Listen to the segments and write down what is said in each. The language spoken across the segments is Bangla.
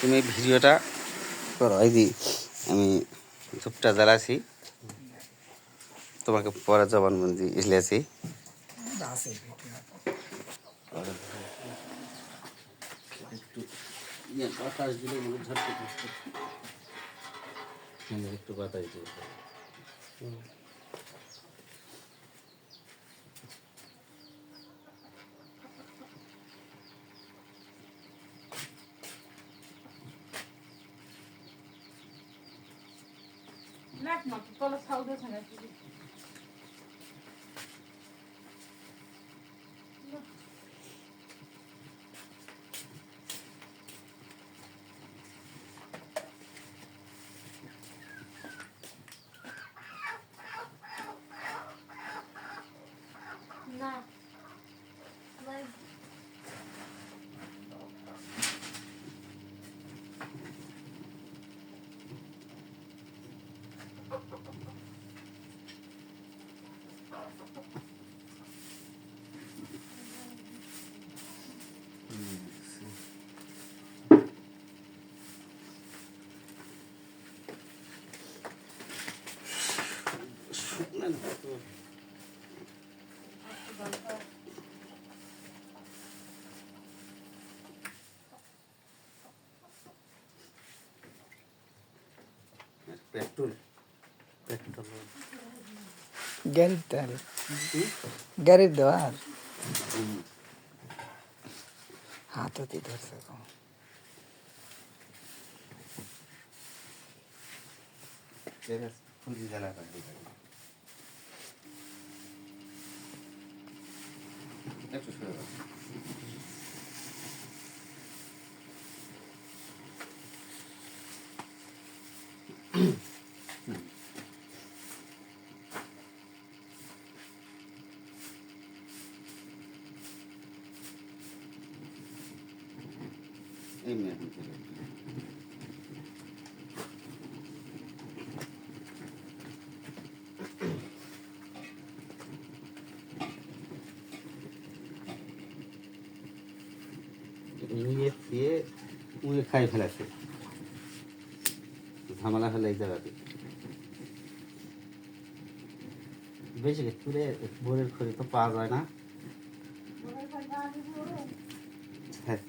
তুমি ভিডিওটা করো। এই যে আমি ধূপটা জ্বালাছি তোমাকে পরে জবানবন্দি ইসলেছি একটু বাতাস দিলে একটু বাতাস দিলে লাগ না তলে ছাউ দিয়ে থাকে না ভাই পেট্রোল। পেট্রোল গাড়ির তেল গাড়ির দেওয়ার হাততি ধরছে তো। ফুলি এমনি এখন চলে নিয়ে ফিয়ে উড়ে খাই ফেলেছে ঝামেলা এই জায়গাতে। বেশি তুলে বোরের খড়ি তো পাওয়া যায় না হ্যাঁ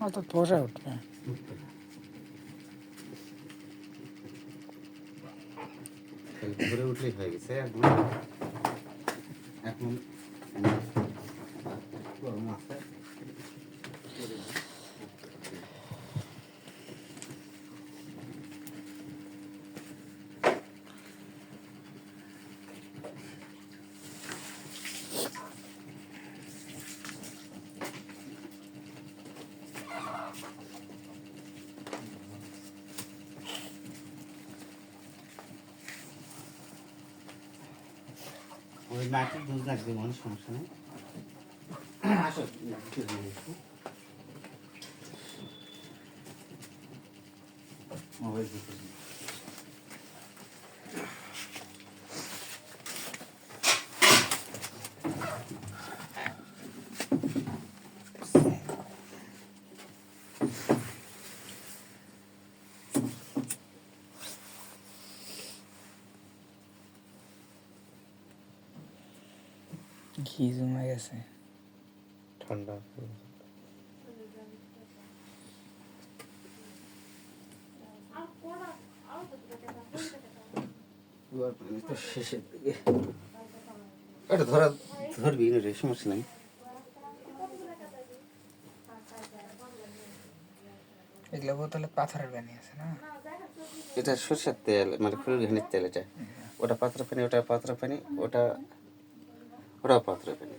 অত পোষা উঠবে ভরে উঠলেই হয়ে গেছে এখন এখন গরম আছে ওই নাকের দুধ লাগবে মনে সমস্যা নেই আসো। মোবাইল ঘি জমে গেছে? ঠান্ডা। শেষের দিকে। এটা ধরা ধরবি না রে সমস্যা নেই। এগুলো বোতলে পাথরের পানি আছে না? এটা সরষের তেল মানে ফুলের ঘানির তেল এটা। ওটা পাত্র পানি ওটা পাত্র পানি ওটা ওটাও পাত্র পানি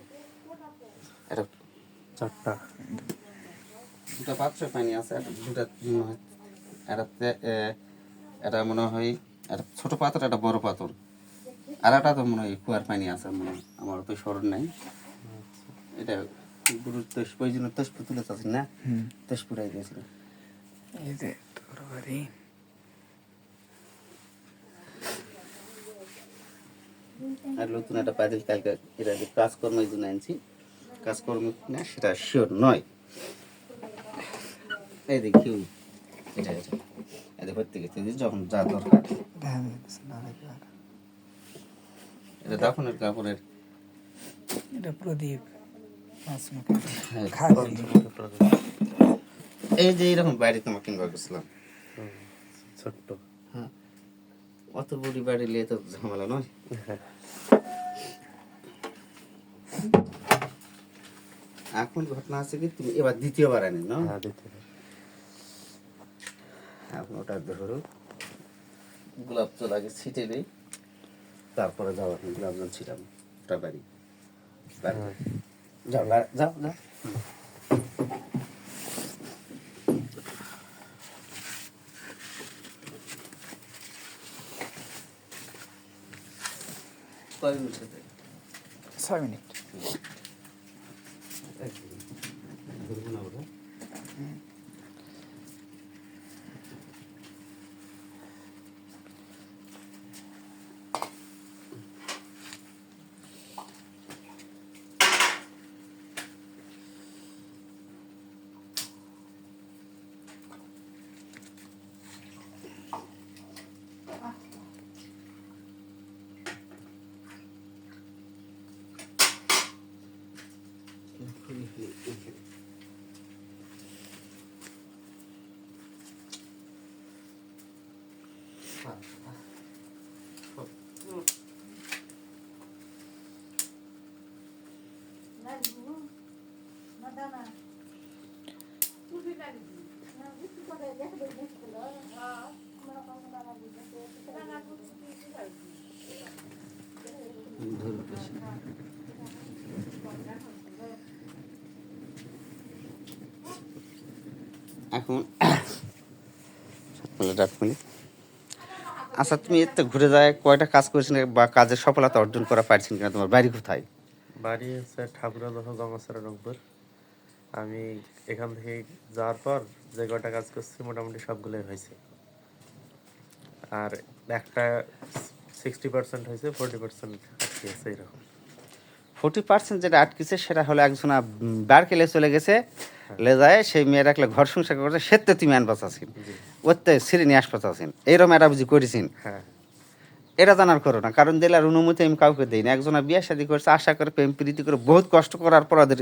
এটা চারটা। দুটা পাত্র পানি আছে দুটা মনে হয় এটা এটা মনে হয় একটা ছোট পাত্র একটা বড় পাথর। আর একটা তো মনে হয় কুয়ার পানি আছে মনে হয় আমার তো স্মরণ নাই। এটা গুরুর তেজ প্রয়োজনীয় তেজপুর তুলে আছে না হুম। তেজপুরাই দিয়েছিল এই যে তরবারি আর নতুন একটা পাতিল কালকে এটা যে কাজকর্মের জন্য আনছি। কাজকর্ম না সেটা শিওর নয়। এই দেখি এটা এটা। এটা ভর্তি গেছে যখন যা দরকার। এটা দাফনের কাপড়ের। এটা প্রদীপ। হ্যাঁ, এই যে এরকম বাড়ি তোমাকে কিনবার গেছিলাম ছোট্ট। হ্যাঁ। অত বড়ি বাড়ি নিয়ে তো ঝামেলা নয়। এখন ঘটনা আছে কি? তুমি এবার দ্বিতীয়বার আনি না? হ্যাঁ। এখন ওটা ধরো। গোলাপ জল আগে ছিটে দেই তারপরে যাও এখন গোলাপ জল ছিটাম ওটা বাড়ি। বাড়ি। যাও যাও যাও কয় মিনিট সাথে ছয় মিনিট ধরবো না ওটা এখন সাত মিনিট আট মিনিট আচ্ছা তুমি এতে ঘুরে যায় কয়টা কাজ করেছেন বা কাজের সফলতা অর্জন করা পারছেন কিনা তোমার? বাড়ি কোথায়? বাড়ি হচ্ছে ঠাকুরা দহ গঙ্গাসরা রংপুর আমি এখান থেকে যাওয়ার পর যে কয়টা কাজ করছি মোটামুটি সবগুলোই হয়েছে। আর একটা সিক্সটি পার্সেন্ট হয়েছে ফোর্টি পার্সেন্ট আটকে আছে এরকম। ফোর্টি পার্সেন্ট যেটা আটকেছে সেটা হলো একজন বারকেলে চলে গেছে লে যায় সেই মেয়ে রাখলে ঘর সংসার করছে সেতে তুমি বাঁচাছেন। জি। ওতে সিঁড়ি নিয়ে আসপাচাছেন এইরকম এটা বুঝি করেছেন। হ্যাঁ। এটা জানার করো না কারণ দিলার অনুমতি আমি কাউকে দিই না একজনা বিয়ে শাদি করছে আশা করে প্রেম প্রীতি করে বহুত কষ্ট করার পর ওদের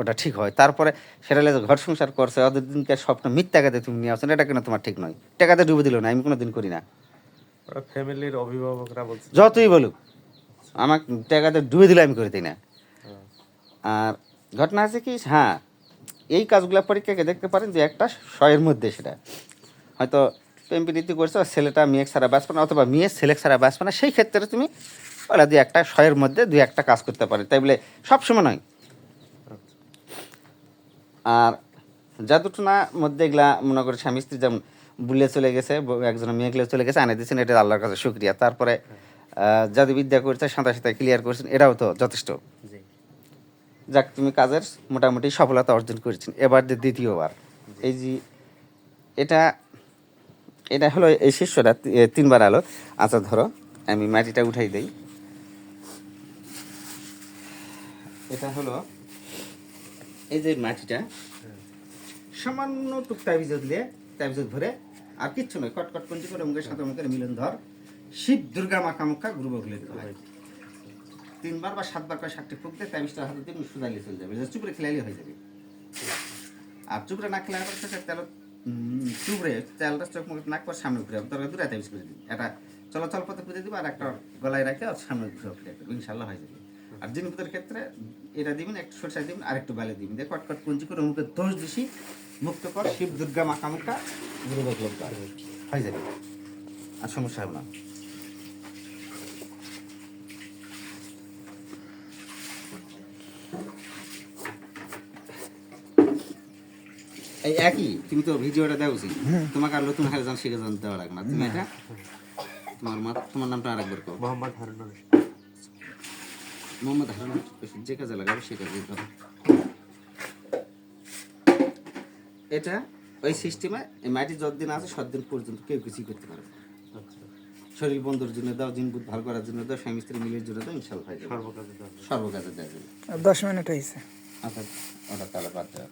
ওটা ঠিক হয়। তারপরে সেটা ঘর সংসার করছে ওদের দিনকে স্বপ্ন মিথ্যা টাকাতে তুমি নিয়ে আসছেন এটা কেন তোমার ঠিক নয়? টাকাতে ডুবে দিল না আমি কোনো দিন করি না। ফ্যামিলির অভিভাবকরা বলছে। যতই বলুক আমাকে টাকাতে ডুবে দিলে আমি করে দিই না। হ্যাঁ, আর ঘটনা আছে কি? হ্যাঁ এই কাজগুলো পরীক্ষাকে দেখতে পারেন যে একটা শয়ের মধ্যে সেটা। হয়তো প্রেম করছে আর ছেলেটা মেয়ে ছাড়া বাঁচবে না, অথবা মেয়ে ছেলে ছাড়া বাঁচবে না, সেই ক্ষেত্রে তুমি ওরা দুই একটা শয়ের মধ্যে দুই একটা কাজ করতে পারে। তাই বলে সবসময় নয়। আর জাদুটনার মধ্যে এগুলা মনে করে স্বামী স্ত্রী যেমন বুলে চলে গেছে একজন মেয়েগুলো চলে গেছে, আনে দিয়েছেন, এটা আল্লাহর কাছে শুক্রিয়া। তারপরে জাদুবিদ্যা করছে, সাঁতার সাঁতার ক্লিয়ার করছেন, এটাও তো যথেষ্ট। যাক, তুমি কাজের মোটামুটি সফলতা অর্জন করেছেন। এবার যে দ্বিতীয়বার, এই যে এটা এটা হলো এই শিষ্যটা তিনবার আলো। আচ্ছা ধরো, আমি মাটিটা উঠাই দেই। এটা হলো এই যে মাটিটা, সামান্য টুক তাবিজ দিলে, তাবিজ ধরে, আর কিচ্ছু নয়, কটকট পঞ্চি করে মুখের সাথে মুখের মিলন ধর, শিব দুর্গা মাখা মুখা গুরু হয় তিনবার বা সাতবার করে ষাটটি ফুক দিয়ে তাবিজটা হাতে দিয়ে সুদাইলে চলে যাবে। চুপড়ে খেলাইলে হয়ে যাবে। আর চুপড়ে না খেলার পর শেষে তেল চুপড়ে তেলটা চোখ মুখে নাক পর সামনে ঘুরে দরকার দুটা তাবিজ করে দিবি এটা চলাচল পথে পুঁতে দিবি আর একটা গলায় রাখে আর সামনে ঘুরে ফিরে দেবে ইনশাল্লাহ হয়ে যাবে। আর জিনিসপত্রের ক্ষেত্রে এটা দিবেন একটু সরষা দিবেন আর একটু বালে দিবেন দিয়ে কটকট পুঞ্জি করে মুখে দোষ দিছি, মুক্ত কর, শিব, দুর্গা মুখা গুরু হয়ে যাবে। আর সমস্যা হবে না। এই একই তুমি তো ভিডিওটা দেওয়া উচিত তোমাকে আর নতুন হারে জান শিখে জান দেওয়া লাগবে না। তুমি এটা তোমার মা তোমার নামটা আরেকবার কো মোহাম্মদ রশিদ। মোহাম্মদ হারুন যে কাজে লাগাবে সে কাজে করো এটা ওই সিস্টেমে এই মাটি যতদিন আছে সতদিন পর্যন্ত কেউ কিছুই করতে পারবে আচ্ছা শরীর বন্ধুর জন্য দাও জিন বুধ ভালো করার জন্য দাও স্বামী স্ত্রী মিলের জন্য দাও ইনশাল্লাহ সর্বকাজে দেওয়া সর্বকাজে দেওয়া দশ মিনিট হয়েছে আচ্ছা ওটা তাহলে বাদ দেওয়া